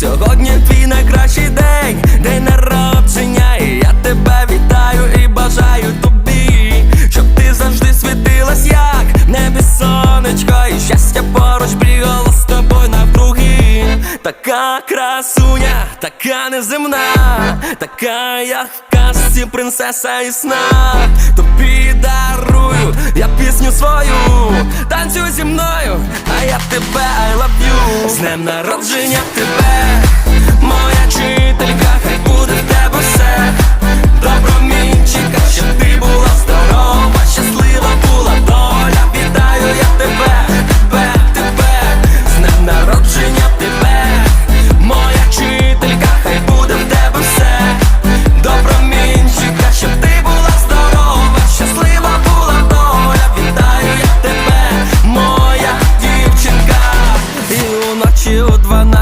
Сьогодні твій найкращий день, день народження, і я тебе вітаю і бажаю тобі, щоб ти завжди світилась, як небі сонечко, і щастя поруч бігало з тобою навкруги. Така красуня, така неземна, така як в принцеса і сна. Тобі дарую я пісню свою, танцюй зі мною, а я тебе Znam narodzenia Tybet ночі о 12